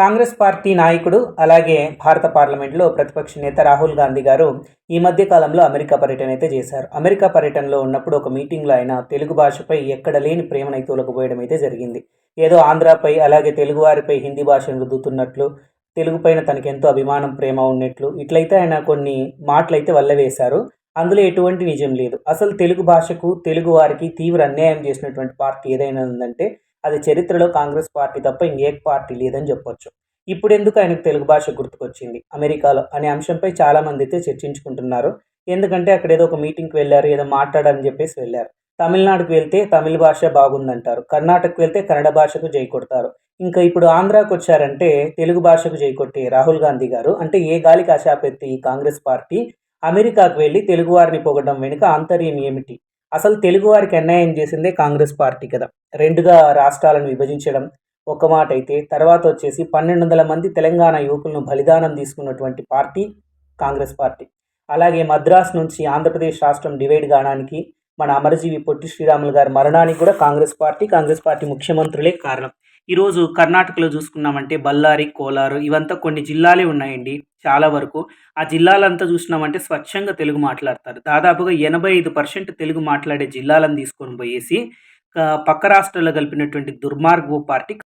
Congress party నాయకుడు అలాగే భారత పార్లమెంట్లో ప్రతిపక్ష నేత రాహుల్ గాంధీ గారు ఈ మధ్య కాలంలో అమెరికా పర్యటన అయితే చేశారు. అమెరికా పర్యటనలో ఉన్నప్పుడు ఒక మీటింగ్లో ఆయన తెలుగు భాషపై ఎక్కడ లేని ప్రేమనైతే తొలగబోయడం అయితే జరిగింది. ఏదో ఆంధ్రాపై అలాగే తెలుగువారిపై హిందీ భాషను రుద్దుతున్నట్లు తెలుగు పైన అభిమానం ప్రేమ ఉన్నట్లు ఇట్లయితే ఆయన కొన్ని మాటలైతే వల్లవేశారు. అందులో ఎటువంటి నిజం లేదు. అసలు తెలుగు భాషకు తెలుగు వారికి తీవ్ర అన్యాయం చేసినటువంటి పార్టీ ఏదైనా ఉందంటే అది చరిత్రలో కాంగ్రెస్ పార్టీ తప్ప ఇంకే పార్టీ లేదని చెప్పొచ్చు. ఇప్పుడు ఎందుకు ఆయనకు తెలుగు భాష గుర్తుకొచ్చింది? అమెరికాలో అనే అంశంపై చాలా మంది అయితే చర్చించుకుంటున్నారు. ఎందుకంటే అక్కడ ఏదో ఒక మీటింగ్కి వెళ్ళారు ఏదో మాట్లాడని చెప్పేసి వెళ్ళారు. తమిళనాడుకు వెళ్తే తమిళ భాష బాగుందంటారు. కర్ణాటకకు వెళ్తే కన్నడ భాషకు జై కొడతారు. ఇంకా ఇప్పుడు ఆంధ్రాకి వచ్చారంటే తెలుగు భాషకు జై కొట్టే రాహుల్ గాంధీ గారు అంటే ఏ గాలికి ఆశాపెత్తి ఈ కాంగ్రెస్ పార్టీ అమెరికాకు వెళ్ళి తెలుగు వారిని పొగడం వెనుక ఆంతర్యం ఏమిటి? అసలు తెలుగు వారికి అన్యాయం చేసిందే కాంగ్రెస్ పార్టీ కదా. రెండుగా రాష్ట్రాలను విభజించడం ఒక మాట అయితే తర్వాత వచ్చేసి పన్నెండు వందల మంది తెలంగాణ యువకులను బలిదానం తీసుకున్నటువంటి పార్టీ కాంగ్రెస్ పార్టీ. అలాగే మద్రాస్ నుంచి ఆంధ్రప్రదేశ్ రాష్ట్రం డివైడ్ కావడానికి మన అమరజీవి పొట్టి శ్రీరాములు గారి మరణానికి కూడా కాంగ్రెస్ పార్టీ కాంగ్రెస్ పార్టీ ముఖ్యమంత్రులే కారణం. ఈరోజు కర్ణాటకలో చూసుకున్నామంటే బళ్ళారి కోలారు ఇవంతా కొన్ని జిల్లాలే ఉన్నాయండి చాలా వరకు. ఆ జిల్లాలంతా చూసినామంటే స్వచ్ఛంగా తెలుగు మాట్లాడతారు. దాదాపుగా ఎనభై ఐదు పర్సెంట్ తెలుగు మాట్లాడే జిల్లాలను తీసుకొని పోయేసి పక్క రాష్ట్రాల్లో కలిపినటువంటి దుర్మార్గపు పార్టీ